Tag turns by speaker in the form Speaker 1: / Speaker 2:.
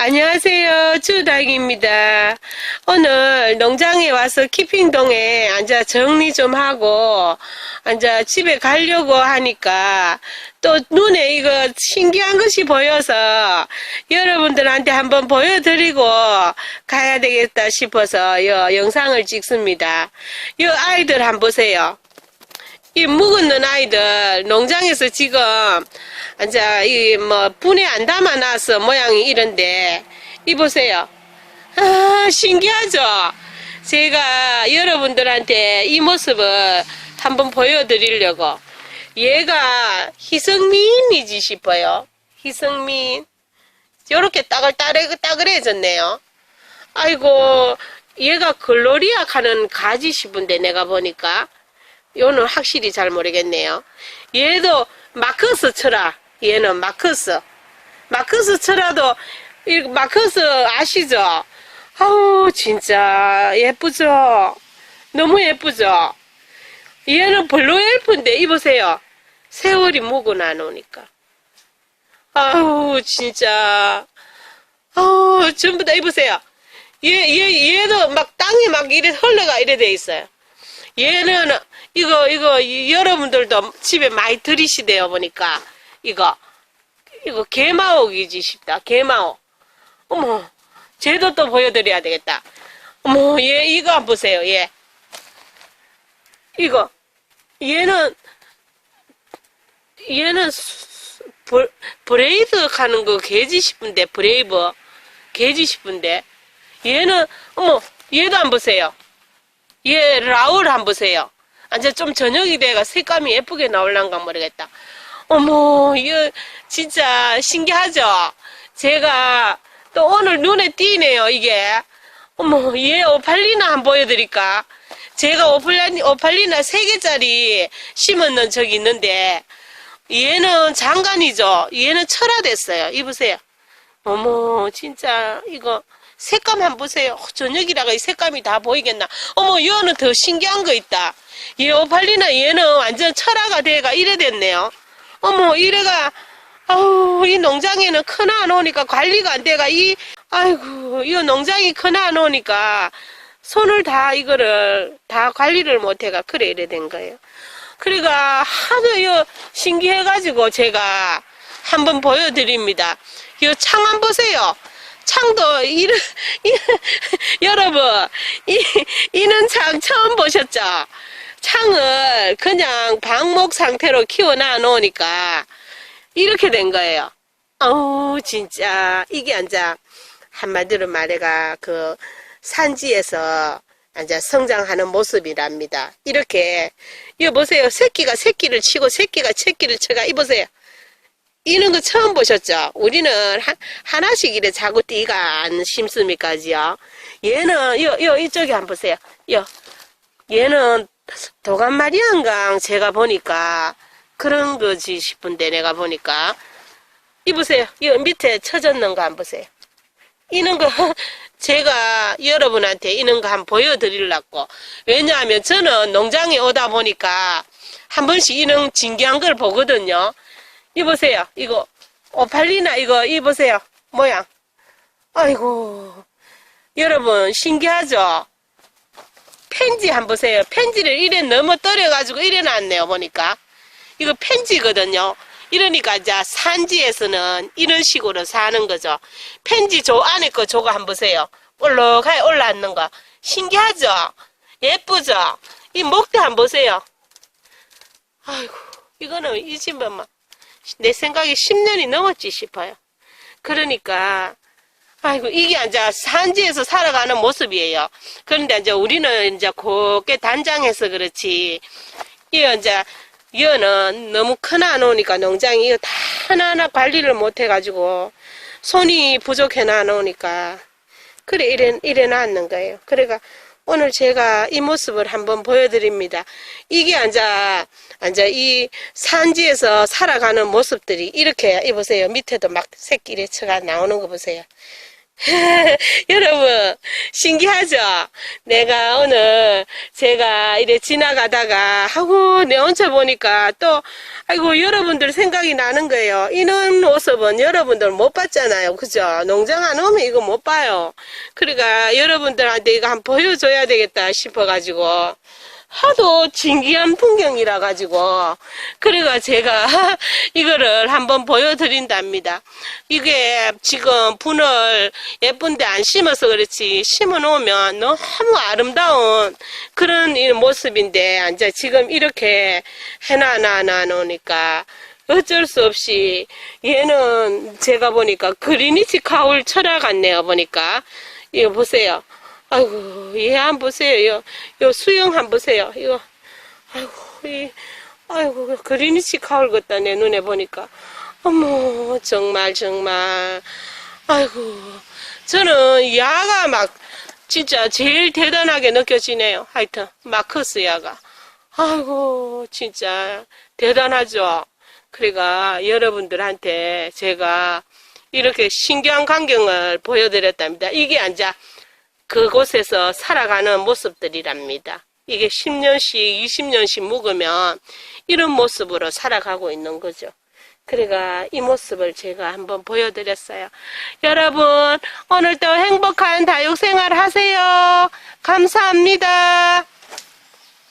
Speaker 1: 안녕하세요. 주닭입니다. 오늘 농장에 와서 키핑동에 앉아 정리 좀 하고 앉아 집에 가려고 하니까 또 눈에 이거 신기한 것이 보여서 여러분들한테 한번 보여드리고 가야 되겠다 싶어서 요 영상을 찍습니다. 요 아이들 한번 보세요. 이 묵은 아이들 농장에서 지금 이제 이뭐 분에 안 담아놔서 모양이 이런데 이 보세요. 아 신기하죠. 제가 여러분들한테 이 모습을 한번 보여드리려고 얘가 희성민이지 싶어요. 희성민 요렇게 따글 따글해졌네요. 아이고 얘가 글로리아 가는 가지 싶은데 내가 보니까 요는 확실히 잘 모르겠네요. 얘도 마커스 쳐라. 얘는 마커스. 마커스 쳐라도 이 마커스 아시죠? 아우 진짜 예쁘죠? 너무 예쁘죠? 얘는 블루 엘프인데 이보세요. 세월이 묵고 나노니까. 아우 진짜 아우 전부 다 이보세요. 얘, 얘, 얘도 막 땅에 막 이래 흘러가 이래 돼 있어요. 얘는 이거 이거 이- 여러분들도 집에 많이 들이시대요 보니까 이거 이거 개마옥이지 싶다. 개마옥 어머 쟤도 또 보여드려야 되겠다. 어머 얘 이거 한번 보세요 얘. 이거. 얘는 얘는 수- 브, 브레이드 가는 거 개지 싶은데 브레이브. 개지 싶은데. 얘는 어머 얘도 한번 보세요. 얘 라울 한번 보세요. 이제 좀 저녁이 돼가 색감이 예쁘게 나올란가 모르겠다. 어머, 이거 진짜 신기하죠? 제가 또 오늘 눈에 띄네요, 이게. 어머, 얘 오팔리나 한번 보여드릴까? 제가 오팔리, 오팔리나 3개짜리 심었는 적이 있는데, 얘는 장관이죠? 얘는 철화됐어요. 이보세요. 어머, 진짜, 이거, 색감 한번 보세요. 어, 저녁이라가 이 색감이 다 보이겠나. 어머, 얘는 더 신기한 거 있다. 얘 오팔리나 얘는 완전 철화가 돼가 이래 됐네요. 어머, 이래가, 아우, 이 농장에는 크나 안 오니까 관리가 안 돼가 이, 아이고, 이 농장이 크나 안 오니까 손을 다 이거를 다 관리를 못 해가 그래 이래 된 거예요. 그러니까 하도 이 신기해가지고 제가 한번 보여드립니다. 이창한 보세요. 창도 이런 이, 여러분 이 이는 창 처음 보셨죠? 창을 그냥 방목 상태로 키워놔 놓으니까 이렇게 된 거예요. 어우 진짜 이게 앉아 한마디로 말해가 그 산지에서 앉아 성장하는 모습이랍니다. 이렇게 이거 보세요. 새끼가 새끼를 치고 새끼가 새끼를 쳐가 이 보세요. 이런 거 처음 보셨죠? 우리는 하, 하나씩 이래 자꾸 띠가 안 심습니까지요. 얘는 요, 요 이쪽에 한번 보세요. 요 얘는 도감 마리안강 제가 보니까 그런 거지 싶은데 내가 보니까 이 보세요. 이 밑에 쳐졌는 거 한번 보세요. 이런 거 제가 여러분한테 이런 거 한번 보여드리려고 왜냐하면 저는 농장에 오다 보니까 한 번씩 이런 진기한 걸 보거든요. 이 보세요. 이거 오팔리나 이거 이 보세요. 모양. 아이고 여러분 신기하죠? 펜지 한번 보세요. 펜지를 이래 너무 떨어가지고 놨네요. 보니까 이거 펜지거든요. 이러니까 이제 산지에서는 이런 식으로 사는 거죠. 펜지 조 안에 거 저거 한번 보세요. 올라가에 올라앉는 거. 신기하죠? 예쁘죠? 이 목대 한번 보세요. 아이고, 이거는 이 집은 막, 내 생각에 10년이 넘었지 싶어요. 그러니까, 아이고, 이게 이제 산지에서 살아가는 모습이에요. 그런데 이제 우리는 이제 곱게 단장해서 그렇지. 이 이제, 이거는 너무 크나 놓으니까 농장이 이거 다 하나하나 관리를 못 해가지고 손이 부족해 놔 놓으니까 그래 이래 이래 놨는 거예요. 그래가 오늘 제가 이 모습을 한번 보여드립니다. 이게 앉아 앉아 이 산지에서 살아가는 모습들이 이렇게 이 보세요. 밑에도 막 새끼리 쳐가 나오는 거 보세요. 여러분, 신기하죠? 내가 오늘 제가 이래 지나가다가 하고 내 혼자 보니까 또, 아이고, 여러분들 생각이 나는 거예요. 이런 모습은 여러분들 못 봤잖아요. 그죠? 농장 안 오면 이거 못 봐요. 그러니까 여러분들한테 이거 한번 보여줘야 되겠다 싶어가지고. 하도 신기한 풍경이라 가지고 그래가 제가 이거를 한번 보여드린답니다. 이게 지금 분을 예쁜데 안 심어서 그렇지 심어 놓으면 너무 아름다운 그런 이 모습인데 이제 지금 이렇게 해놔 놔 놓으니까 어쩔 수 없이 얘는 제가 보니까 그리니치 가을 철학 같네요 보니까 이거 보세요. 아이고, 얘 한 보세요. 요, 요 수영 한 보세요. 이거, 아이고, 이, 아이고, 그리니치 가을 같다, 내 눈에 보니까. 어머, 정말, 정말. 아이고, 저는 야가 막, 진짜 제일 대단하게 느껴지네요. 하여튼, 마커스 야가. 아이고, 진짜, 대단하죠? 그러니까, 여러분들한테 제가 이렇게 신기한 광경을 보여드렸답니다. 이게 앉아, 그곳에서 살아가는 모습들이랍니다. 이게 10년씩, 20년씩 묵으면 이런 모습으로 살아가고 있는 거죠. 그러니까 이 모습을 제가 한번 보여드렸어요. 여러분, 오늘도 행복한 다육생활 하세요. 감사합니다.